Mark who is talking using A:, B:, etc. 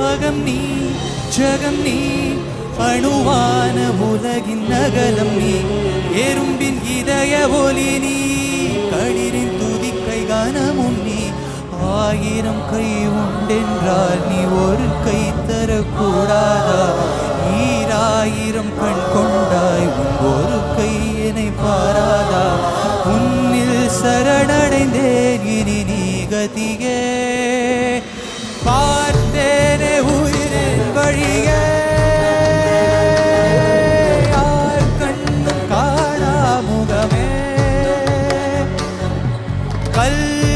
A: ஞாபகம் நீ ஜகம் நீ அணுவான உலகின் நகலம் நீ எறும்பின் இதய ஒலி நீ களிரின் துதிக்கை கானமும் நீ ஆயிரம் கை உண்டென்றால் நீ ஒரு கை தரக்கூடாதா? ஈராயிரம் கண் கொண்டாய் உன் ஒரு கை என்னை பாராதா? உன்னில் சரணடைந்தேன் இனி நீ கதிகே. قلبي